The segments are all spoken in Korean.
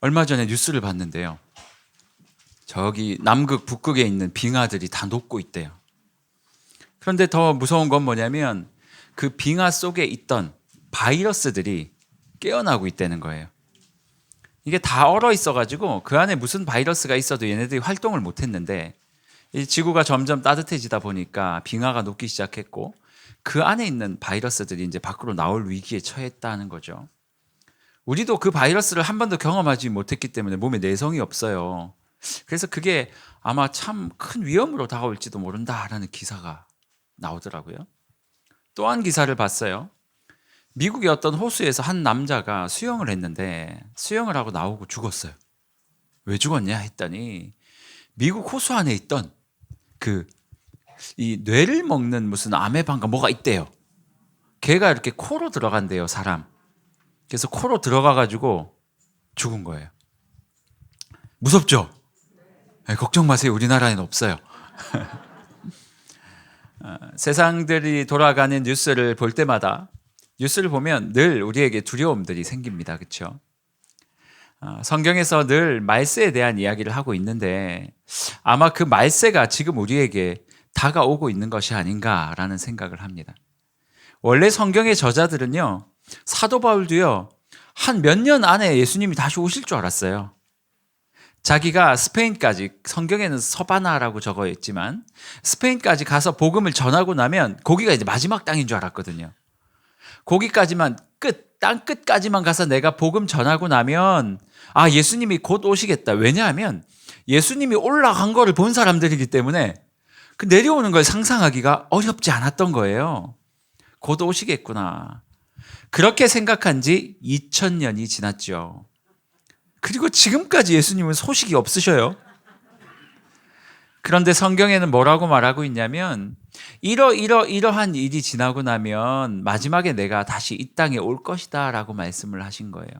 얼마 전에 뉴스를 봤는데요. 저기 남극, 북극에 있는 빙하들이 다 녹고 있대요. 그런데 더 무서운 건 뭐냐면 그 빙하 속에 있던 바이러스들이 깨어나고 있다는 거예요. 이게 다 얼어 있어가지고 그 안에 무슨 바이러스가 있어도 얘네들이 활동을 못 했는데 이 지구가 점점 따뜻해지다 보니까 빙하가 녹기 시작했고 그 안에 있는 바이러스들이 이제 밖으로 나올 위기에 처했다는 거죠. 우리도 그 바이러스를 한 번도 경험하지 못했기 때문에 몸에 내성이 없어요. 그래서 그게 아마 참 큰 위험으로 다가올지도 모른다라는 기사가 나오더라고요. 또 한 기사를 봤어요. 미국의 어떤 호수에서 한 남자가 수영을 했는데 수영을 하고 나오고 죽었어요. 왜 죽었냐 했더니 미국 호수 안에 있던 그 이 뇌를 먹는 무슨 아메바인가 뭐가 있대요. 걔가 이렇게 코로 들어간대요, 사람. 그래서 코로 들어가 가지고 죽은 거예요. 무섭죠? 네, 걱정 마세요. 우리나라에는 없어요. 어, 세상들이 돌아가는 뉴스를 볼 때마다 뉴스를 보면 늘 우리에게 두려움들이 생깁니다. 그렇죠? 성경에서 늘 말세에 대한 이야기를 하고 있는데 아마 그 말세가 지금 우리에게 다가오고 있는 것이 아닌가라는 생각을 합니다. 원래 성경의 저자들은요, 사도 바울도요, 한 몇 년 안에 예수님이 다시 오실 줄 알았어요. 자기가 스페인까지, 성경에는 서바나라고 적어 있지만, 스페인까지 가서 복음을 전하고 나면, 거기가 이제 마지막 땅인 줄 알았거든요. 거기까지만, 끝, 땅 끝까지만 가서 내가 복음 전하고 나면, 아, 예수님이 곧 오시겠다. 왜냐하면, 예수님이 올라간 거를 본 사람들이기 때문에, 그 내려오는 걸 상상하기가 어렵지 않았던 거예요. 곧 오시겠구나. 그렇게 생각한 지 2000년이 지났죠. 그리고 지금까지 예수님은 소식이 없으셔요. 그런데 성경에는 뭐라고 말하고 있냐면 이러 이러 이러한 일이 지나고 나면 마지막에 내가 다시 이 땅에 올 것이다라고 말씀을 하신 거예요.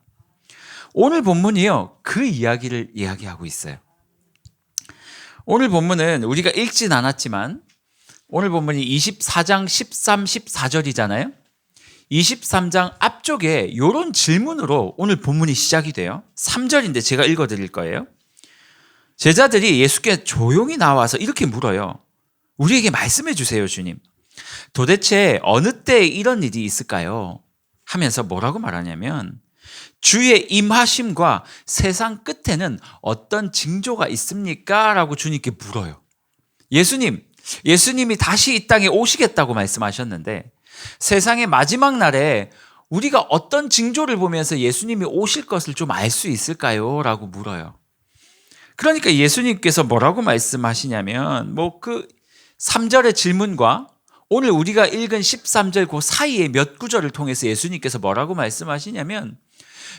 오늘 본문이요. 그 이야기를 이야기하고 있어요. 오늘 본문은 우리가 읽진 않았지만 오늘 본문이 24장 13, 14절이잖아요. 23장 앞쪽에 이런 질문으로 오늘 본문이 시작이 돼요. 3절인데 제가 읽어 드릴 거예요. 제자들이 예수께 조용히 나와서 이렇게 물어요. 우리에게 말씀해 주세요, 주님. 도대체 어느 때에 이런 일이 있을까요? 하면서 뭐라고 말하냐면 주의 임하심과 세상 끝에는 어떤 징조가 있습니까? 라고 주님께 물어요. 예수님, 예수님이 다시 이 땅에 오시겠다고 말씀하셨는데 세상의 마지막 날에 우리가 어떤 징조를 보면서 예수님이 오실 것을 좀 알 수 있을까요? 라고 물어요. 그러니까 예수님께서 뭐라고 말씀하시냐면 뭐 그 3절의 질문과 오늘 우리가 읽은 13절 그 사이의 몇 구절을 통해서 예수님께서 뭐라고 말씀하시냐면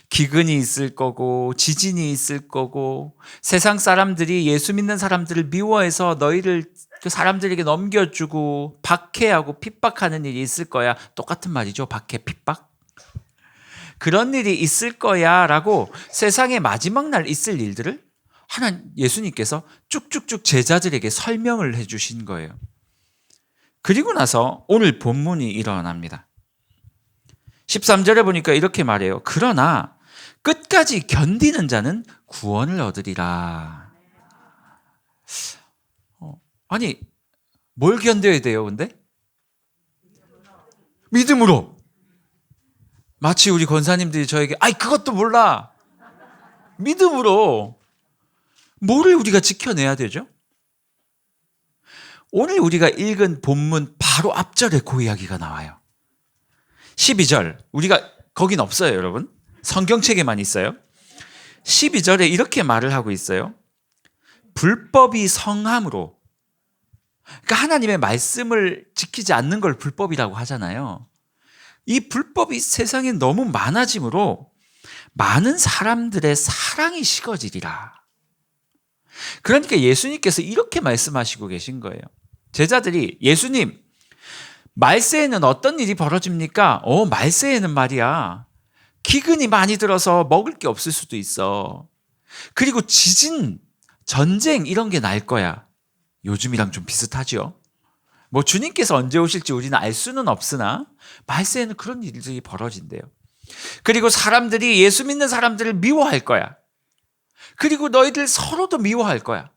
기근이 있을 거고 지진이 있을 거고 세상 사람들이 예수 믿는 사람들을 미워해서 너희를 그 사람들에게 넘겨주고 박해하고 핍박하는 일이 있을 거야. 똑같은 말이죠. 박해, 핍박. 그런 일이 있을 거야라고 세상의 마지막 날 있을 일들을 하나 예수님께서 쭉쭉쭉 제자들에게 설명을 해 주신 거예요. 그리고 나서 오늘 본문이 일어납니다. 13절에 보니까 이렇게 말해요. 그러나 끝까지 견디는 자는 구원을 얻으리라. 어, 아니, 뭘 견뎌야 돼요, 근데? 믿음으로. 마치 우리 권사님들이 저에게, 아이, 그것도 몰라. 믿음으로. 뭐를 우리가 지켜내야 되죠? 오늘 우리가 읽은 본문 바로 앞절에 그 이야기가 나와요. 12절. 우리가 거긴 없어요, 여러분. 성경책에만 있어요. 12절에 이렇게 말을 하고 있어요. 불법이 성함으로. 그러니까 하나님의 말씀을 지키지 않는 걸 불법이라고 하잖아요. 이 불법이 세상에 너무 많아지므로 많은 사람들의 사랑이 식어지리라. 그러니까 예수님께서 이렇게 말씀하시고 계신 거예요. 제자들이 예수님, 말세에는 어떤 일이 벌어집니까? 어, 말세에는 말이야. 기근이 많이 들어서 먹을 게 없을 수도 있어. 그리고 지진, 전쟁 이런 게 날 거야. 요즘이랑 좀 비슷하죠. 뭐 주님께서 언제 오실지 우리는 알 수는 없으나 말세에는 그런 일들이 벌어진대요. 그리고 사람들이 예수 믿는 사람들을 미워할 거야. 그리고 너희들 서로도 미워할 거야.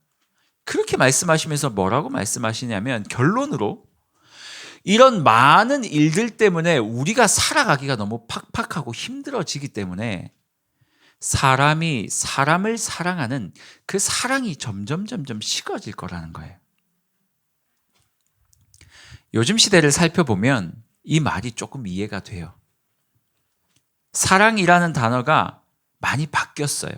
그렇게 말씀하시면서 뭐라고 말씀하시냐면 결론으로 이런 많은 일들 때문에 우리가 살아가기가 너무 팍팍하고 힘들어지기 때문에 사람이 사람을 사랑하는 그 사랑이 점점 점점 식어질 거라는 거예요. 요즘 시대를 살펴보면 이 말이 조금 이해가 돼요. 사랑이라는 단어가 많이 바뀌었어요.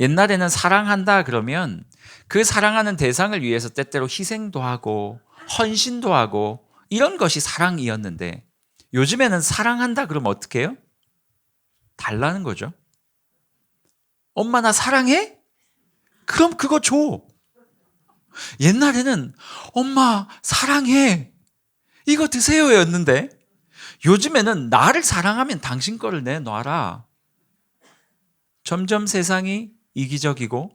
옛날에는 사랑한다 그러면 그 사랑하는 대상을 위해서 때때로 희생도 하고 헌신도 하고 이런 것이 사랑이었는데 요즘에는 사랑한다 그러면 어떻게 해요? 달라는 거죠. 엄마 나 사랑해? 그럼 그거 줘. 옛날에는 엄마 사랑해. 이거 드세요였는데 요즘에는 나를 사랑하면 당신 거를 내놔라. 점점 세상이 이기적이고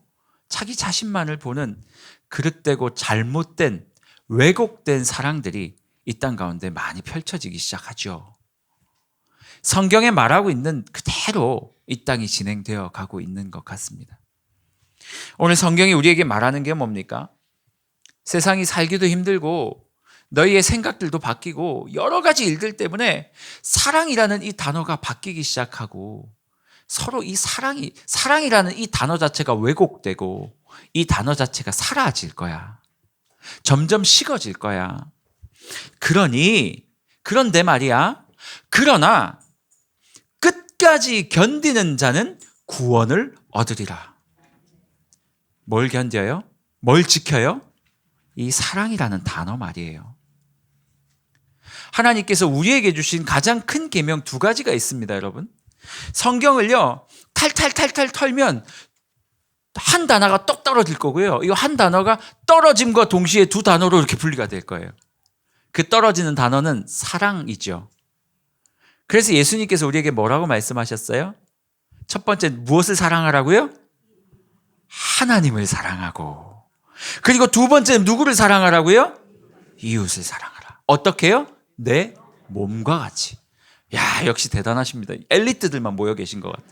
자기 자신만을 보는 그릇되고 잘못된 왜곡된 사랑들이 이 땅 가운데 많이 펼쳐지기 시작하죠. 성경에 말하고 있는 그대로 이 땅이 진행되어 가고 있는 것 같습니다. 오늘 성경이 우리에게 말하는 게 뭡니까? 세상이 살기도 힘들고 너희의 생각들도 바뀌고 여러 가지 일들 때문에 사랑이라는 이 단어가 바뀌기 시작하고 서로 이 사랑이 사랑이라는 이 단어 자체가 왜곡되고 이 단어 자체가 사라질 거야. 점점 식어질 거야. 그러니 그런데 말이야. 그러나 끝까지 견디는 자는 구원을 얻으리라. 뭘 견뎌요? 뭘 지켜요? 이 사랑이라는 단어 말이에요. 하나님께서 우리에게 주신 가장 큰 계명 두 가지가 있습니다, 여러분. 성경을요, 탈탈탈탈 털면 한 단어가 똑 떨어질 거고요. 이 한 단어가 떨어짐과 동시에 두 단어로 이렇게 분리가 될 거예요. 그 떨어지는 단어는 사랑이죠. 그래서 예수님께서 우리에게 뭐라고 말씀하셨어요? 첫 번째, 무엇을 사랑하라고요? 하나님을 사랑하고. 그리고 두 번째, 누구를 사랑하라고요? 이웃을 사랑하라. 어떻게요? 내 몸과 같이. 야, 역시 대단하십니다. 엘리트들만 모여 계신 것 같아요.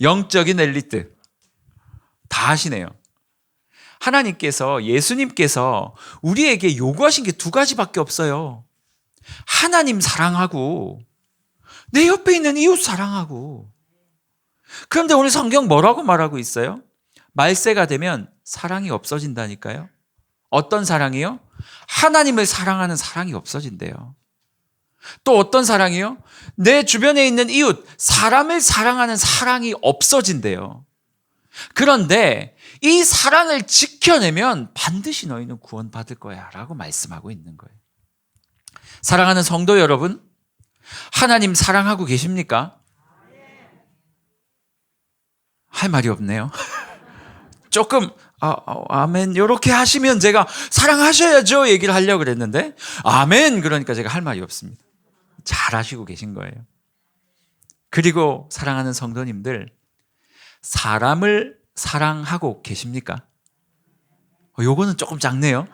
영적인 엘리트. 다 하시네요. 하나님께서, 예수님께서 우리에게 요구하신 게 두 가지밖에 없어요. 하나님 사랑하고, 내 옆에 있는 이웃 사랑하고. 그런데 오늘 성경 뭐라고 말하고 있어요? 말세가 되면 사랑이 없어진다니까요. 어떤 사랑이요? 하나님을 사랑하는 사랑이 없어진대요. 또 어떤 사랑이요? 내 주변에 있는 이웃, 사람을 사랑하는 사랑이 없어진대요. 그런데 이 사랑을 지켜내면 반드시 너희는 구원받을 거야 라고 말씀하고 있는 거예요. 사랑하는 성도 여러분, 하나님 사랑하고 계십니까? 할 말이 없네요. 조금 아, 아, 멘 이렇게 하시면 제가 사랑하셔야죠 얘기를 하려고 그랬는데 아멘 그러니까 제가 할 말이 없습니다. 잘 하시고 계신 거예요. 그리고 사랑하는 성도님들 사람을 사랑하고 계십니까? 어, 요거는 조금 작네요.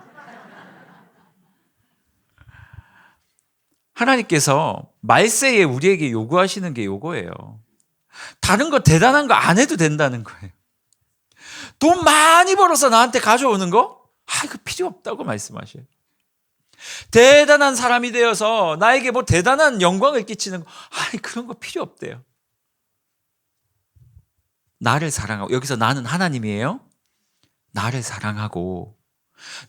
하나님께서 말세에 우리에게 요구하시는 게 요거예요. 다른 거 대단한 거 안 해도 된다는 거예요. 돈 많이 벌어서 나한테 가져오는 거? 아, 이거 필요 없다고 말씀하셔요. 대단한 사람이 되어서 나에게 뭐 대단한 영광을 끼치는 거, 아니, 그런 거 필요 없대요. 나를 사랑하고, 여기서 나는 하나님이에요? 나를 사랑하고,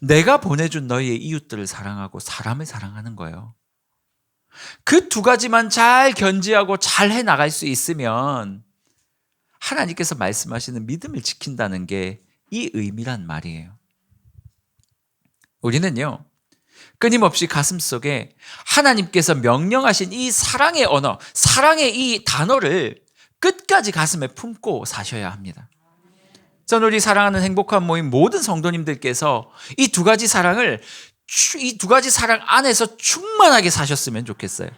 내가 보내준 너희의 이웃들을 사랑하고, 사람을 사랑하는 거예요. 그 두 가지만 잘 견지하고 잘 해 나갈 수 있으면 하나님께서 말씀하시는 믿음을 지킨다는 게 이 의미란 말이에요. 우리는요, 끊임없이 가슴 속에 하나님께서 명령하신 이 사랑의 언어, 사랑의 이 단어를 끝까지 가슴에 품고 사셔야 합니다. 저는 우리 사랑하는 행복한 모임 모든 성도님들께서 이 두 가지 사랑을 이 두 가지 사랑 안에서 충만하게 사셨으면 좋겠어요.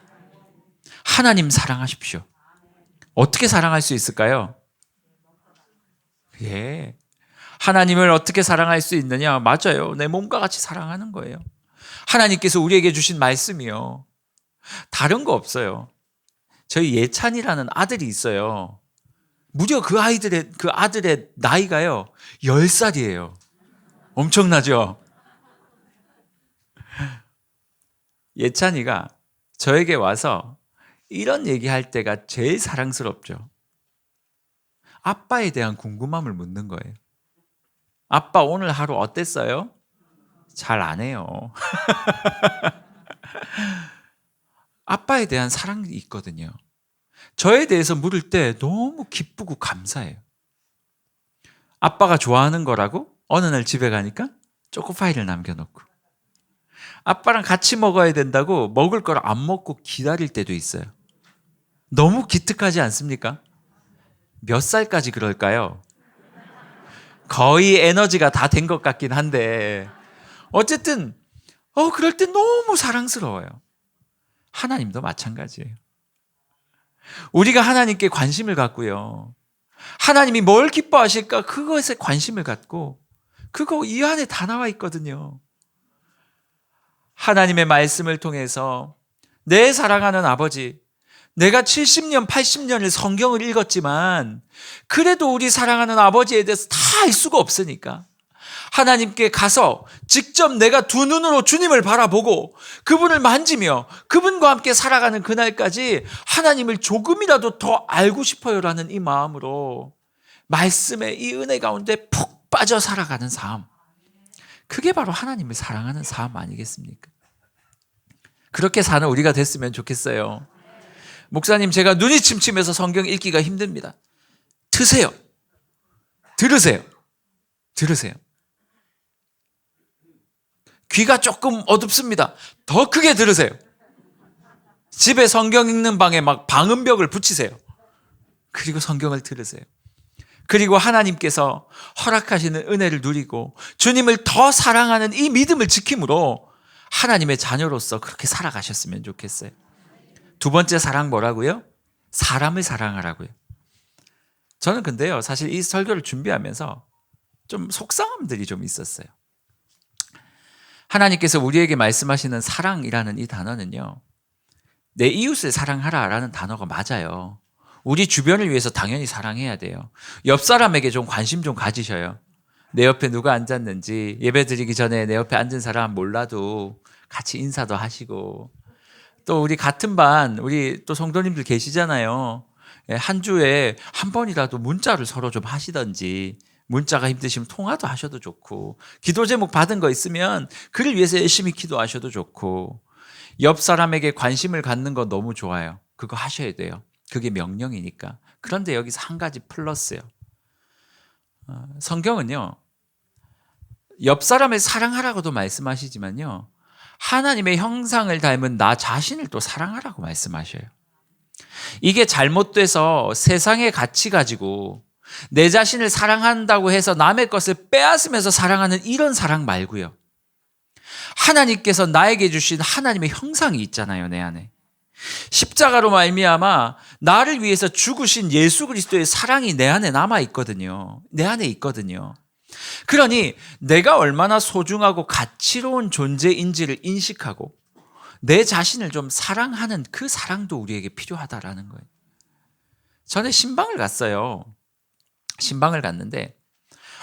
하나님 사랑하십시오. 어떻게 사랑할 수 있을까요? 예. 하나님을 어떻게 사랑할 수 있느냐? 맞아요. 내 몸과 같이 사랑하는 거예요. 하나님께서 우리에게 주신 말씀이요. 다른 거 없어요. 저희 예찬이라는 아들이 있어요. 무려 그 아이들의 그 아들의 나이가요 10살이에요. 엄청나죠? 예찬이가 저에게 와서 이런 얘기할 때가 제일 사랑스럽죠. 아빠에 대한 궁금함을 묻는 거예요. 아빠 오늘 하루 어땠어요? 잘 안 해요. 아빠에 대한 사랑이 있거든요. 저에 대해서 물을 때 너무 기쁘고 감사해요. 아빠가 좋아하는 거라고 어느 날 집에 가니까 초코파이를 남겨놓고 아빠랑 같이 먹어야 된다고 먹을 걸 안 먹고 기다릴 때도 있어요. 너무 기특하지 않습니까? 몇 살까지 그럴까요? 거의 에너지가 다 된 것 같긴 한데 어쨌든 어 그럴 때 너무 사랑스러워요. 하나님도 마찬가지예요. 우리가 하나님께 관심을 갖고요. 하나님이 뭘 기뻐하실까 그것에 관심을 갖고 그거 이 안에 다 나와 있거든요. 하나님의 말씀을 통해서 내 사랑하는 아버지, 내가 70년, 80년을 성경을 읽었지만 그래도 우리 사랑하는 아버지에 대해서 다 알 수가 없으니까 하나님께 가서 직접 내가 두 눈으로 주님을 바라보고 그분을 만지며 그분과 함께 살아가는 그날까지 하나님을 조금이라도 더 알고 싶어요라는 이 마음으로 말씀의 이 은혜 가운데 푹 빠져 살아가는 삶. 그게 바로 하나님을 사랑하는 삶 아니겠습니까? 그렇게 사는 우리가 됐으면 좋겠어요. 목사님, 제가 눈이 침침해서 성경 읽기가 힘듭니다. 트세요. 들으세요. 들으세요. 귀가 조금 어둡습니다. 더 크게 들으세요. 집에 성경 읽는 방에 막 방음벽을 붙이세요. 그리고 성경을 들으세요. 그리고 하나님께서 허락하시는 은혜를 누리고 주님을 더 사랑하는 이 믿음을 지킴으로 하나님의 자녀로서 그렇게 살아가셨으면 좋겠어요. 두 번째 사랑 뭐라고요? 사람을 사랑하라고요. 저는 근데요, 사실 이 설교를 준비하면서 좀 속상함들이 좀 있었어요. 하나님께서 우리에게 말씀하시는 사랑이라는 이 단어는요, 내 이웃을 사랑하라 라는 단어가 맞아요. 우리 주변을 위해서 당연히 사랑해야 돼요. 옆 사람에게 좀 관심 좀 가지셔요. 내 옆에 누가 앉았는지 예배 드리기 전에 내 옆에 앉은 사람 몰라도 같이 인사도 하시고 또 우리 같은 반 우리 또 성도님들 계시잖아요. 예, 한 주에 한 번이라도 문자를 서로 좀 하시던지 문자가 힘드시면 통화도 하셔도 좋고 기도 제목 받은 거 있으면 그를 위해서 열심히 기도하셔도 좋고 옆 사람에게 관심을 갖는 거 너무 좋아요. 그거 하셔야 돼요. 그게 명령이니까. 그런데 여기서 한 가지 플러스요. 어, 성경은요. 옆 사람을 사랑하라고도 말씀하시지만요. 하나님의 형상을 닮은 나 자신을 또 사랑하라고 말씀하셔요. 이게 잘못돼서 세상의 가치 가지고 내 자신을 사랑한다고 해서 남의 것을 빼앗으면서 사랑하는 이런 사랑 말고요. 하나님께서 나에게 주신 하나님의 형상이 있잖아요, 내 안에. 십자가로 말미암아 나를 위해서 죽으신 예수 그리스도의 사랑이 내 안에 남아 있거든요. 내 안에 있거든요. 그러니 내가 얼마나 소중하고 가치로운 존재인지를 인식하고 내 자신을 좀 사랑하는 그 사랑도 우리에게 필요하다라는 거예요. 전에 신방을 갔어요. 신방을 갔는데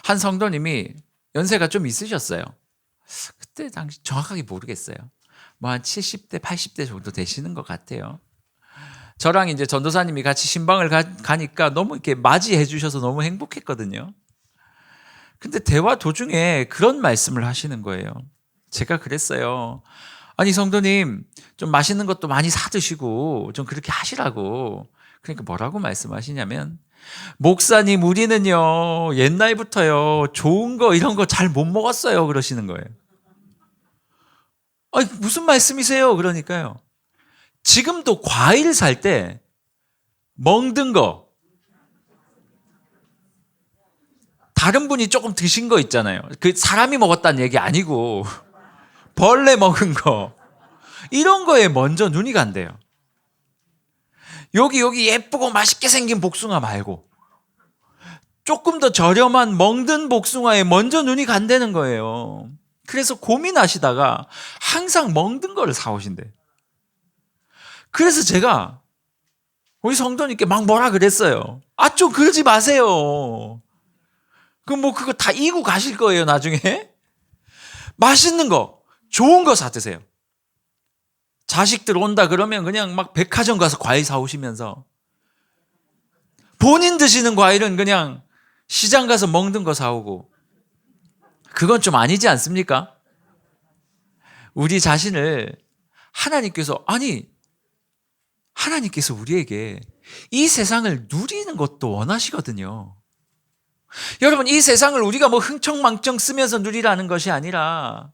한 성도님이 연세가 좀 있으셨어요. 그때 당시 정확하게 모르겠어요. 뭐 한 70대, 80대 정도 되시는 것 같아요. 저랑 이제 전도사님이 같이 신방을 가, 가니까 너무 이렇게 맞이해 주셔서 너무 행복했거든요. 근데 대화 도중에 그런 말씀을 하시는 거예요. 제가 그랬어요. 아니, 성도님, 좀 맛있는 것도 많이 사 드시고, 좀 그렇게 하시라고. 그러니까 뭐라고 말씀하시냐면, 목사님, 우리는요, 옛날부터요, 좋은 거, 이런 거 잘 못 먹었어요. 그러시는 거예요. 아니, 무슨 말씀이세요? 그러니까요. 지금도 과일 살 때, 멍든 거, 다른 분이 조금 드신 거 있잖아요. 그 사람이 먹었다는 얘기 아니고 벌레 먹은 거 이런 거에 먼저 눈이 간대요. 여기 여기 예쁘고 맛있게 생긴 복숭아 말고 조금 더 저렴한 멍든 복숭아에 먼저 눈이 간다는 거예요. 그래서 고민하시다가 항상 멍든 거를 사오신대. 그래서 제가 우리 성도님께 막 뭐라 그랬어요. 아, 좀 그러지 마세요. 그뭐 그거 다 이고 가실 거예요, 나중에. 맛있는 거, 좋은 거 사드세요. 자식들 온다 그러면 그냥 막 백화점 가서 과일 사오시면서 본인 드시는 과일은 그냥 시장 가서 먹는 거 사오고 그건 좀 아니지 않습니까? 우리 자신을 하나님께서 아니 하나님께서 우리에게 이 세상을 누리는 것도 원하시거든요. 여러분 이 세상을 우리가 뭐 흥청망청 쓰면서 누리라는 것이 아니라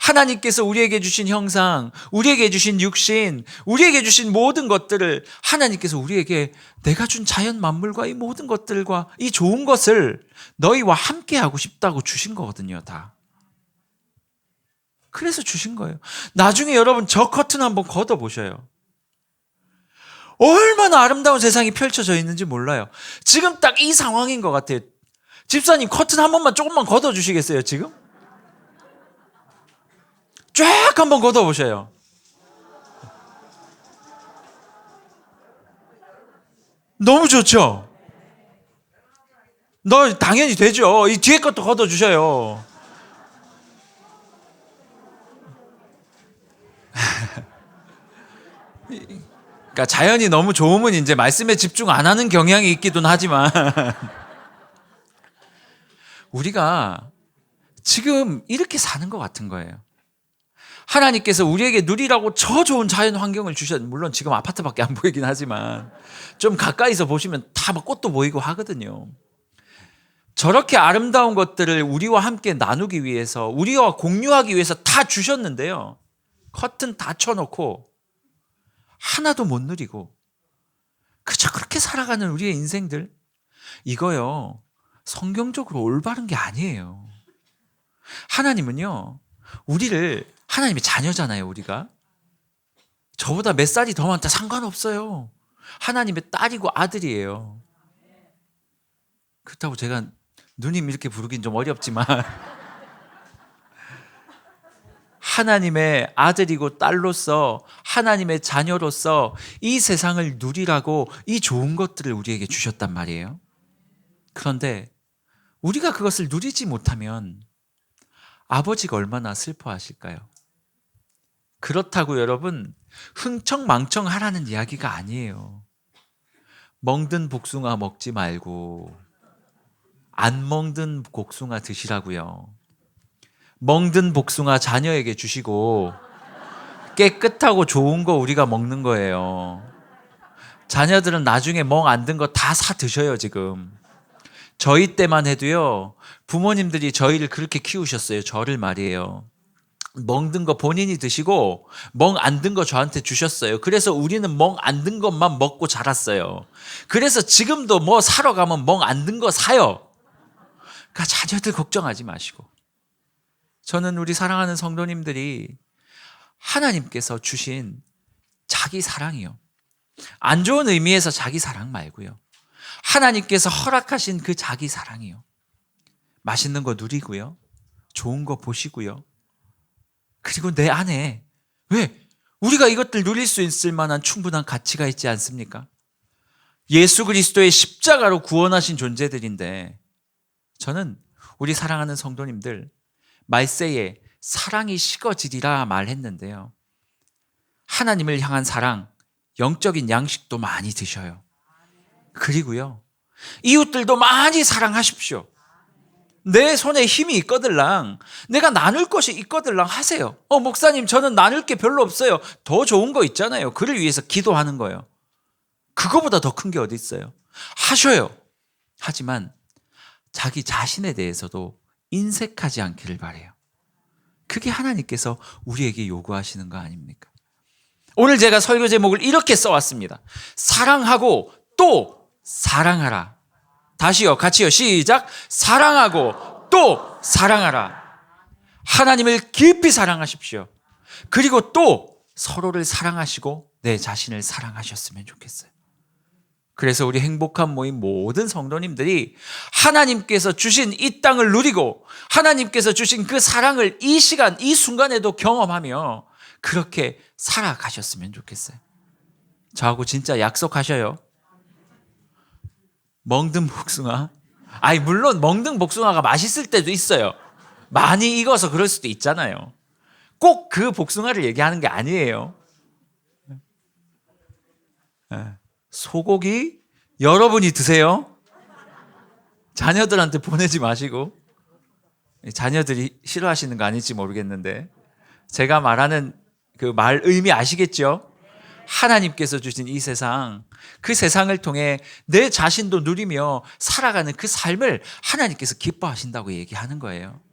하나님께서 우리에게 주신 형상, 우리에게 주신 육신, 우리에게 주신 모든 것들을 하나님께서 우리에게 내가 준 자연 만물과 이 모든 것들과 이 좋은 것을 너희와 함께 하고 싶다고 주신 거거든요, 다. 그래서 주신 거예요. 나중에 여러분 저 커튼 한번 걷어 보셔요. 얼마나 아름다운 세상이 펼쳐져 있는지 몰라요. 지금 딱 이 상황인 것 같아요. 집사님 커튼 한 번만 조금만 걷어 주시겠어요, 지금? 쫙 한번 걷어 보셔요. 너무 좋죠? 너 당연히 되죠. 이 뒤에 것도 걷어 주셔요. 그러니까 자연이 너무 좋으면 이제 말씀에 집중 안 하는 경향이 있기도 하지만 우리가 지금 이렇게 사는 것 같은 거예요. 하나님께서 우리에게 누리라고 저 좋은 자연 환경을 주셨, 물론 지금 아파트밖에 안 보이긴 하지만 좀 가까이서 보시면 다 막 꽃도 보이고 하거든요. 저렇게 아름다운 것들을 우리와 함께 나누기 위해서, 우리와 공유하기 위해서 다 주셨는데요. 커튼 다 쳐놓고 하나도 못 누리고 그저 그렇게 살아가는 우리의 인생들 이거요 성경적으로 올바른 게 아니에요. 하나님은요 우리를 하나님의 자녀잖아요 우리가 저보다 몇 살이 더 많다 상관없어요. 하나님의 딸이고 아들이에요. 그렇다고 제가 누님 이렇게 부르긴 좀 어렵지만 하나님의 아들이고 딸로서 하나님의 자녀로서 이 세상을 누리라고 이 좋은 것들을 우리에게 주셨단 말이에요. 그런데 우리가 그것을 누리지 못하면 아버지가 얼마나 슬퍼하실까요? 그렇다고 여러분 흥청망청 하라는 이야기가 아니에요. 먹든 복숭아 먹지 말고 안 먹든 복숭아 드시라고요. 먹든 복숭아 자녀에게 주시고 깨끗하고 좋은 거 우리가 먹는 거예요. 자녀들은 나중에 멍 안 든 거 다 사 드셔요, 지금. 저희 때만 해도요, 부모님들이 저희를 그렇게 키우셨어요. 저를 말이에요. 멍든 거 본인이 드시고 멍 안 든 거 저한테 주셨어요. 그래서 우리는 멍 안 든 것만 먹고 자랐어요. 그래서 지금도 뭐 사러 가면 멍 안 든 거 사요. 그러니까 자녀들 걱정하지 마시고. 저는 우리 사랑하는 성도님들이 하나님께서 주신 자기 사랑이요. 안 좋은 의미에서 자기 사랑 말고요. 하나님께서 허락하신 그 자기 사랑이요. 맛있는 거 누리고요. 좋은 거 보시고요. 그리고 내 안에 왜 우리가 이것들 누릴 수 있을 만한 충분한 가치가 있지 않습니까? 예수 그리스도의 십자가로 구원하신 존재들인데 저는 우리 사랑하는 성도님들 말세에 사랑이 식어지리라 말했는데요. 하나님을 향한 사랑, 영적인 양식도 많이 드셔요. 그리고요. 이웃들도 많이 사랑하십시오. 내 손에 힘이 있거들랑 내가 나눌 것이 있거들랑 하세요. 어, 목사님, 저는 나눌 게 별로 없어요. 더 좋은 거 있잖아요. 그를 위해서 기도하는 거예요. 그거보다 더 큰 게 어디 있어요? 하셔요. 하지만 자기 자신에 대해서도 인색하지 않기를 바래요. 그게 하나님께서 우리에게 요구하시는 거 아닙니까? 오늘 제가 설교 제목을 이렇게 써왔습니다. 사랑하고 또 사랑하라. 다시요, 같이요, 시작. 사랑하고 또 사랑하라. 하나님을 깊이 사랑하십시오. 그리고 또 서로를 사랑하시고 내 자신을 사랑하셨으면 좋겠어요. 그래서 우리 행복한 모임 모든 성도님들이 하나님께서 주신 이 땅을 누리고 하나님께서 주신 그 사랑을 이 시간, 이 순간에도 경험하며 그렇게 살아가셨으면 좋겠어요. 저하고 진짜 약속하셔요. 멍든 복숭아. 아니 물론 멍든 복숭아가 맛있을 때도 있어요. 많이 익어서 그럴 수도 있잖아요. 꼭 그 복숭아를 얘기하는 게 아니에요. 예. 소고기 여러분이 드세요. 자녀들한테 보내지 마시고 자녀들이 싫어하시는 거 아닐지 모르겠는데 제가 말하는 그 말 의미 아시겠죠? 하나님께서 주신 이 세상, 그 세상을 통해 내 자신도 누리며 살아가는 그 삶을 하나님께서 기뻐하신다고 얘기하는 거예요.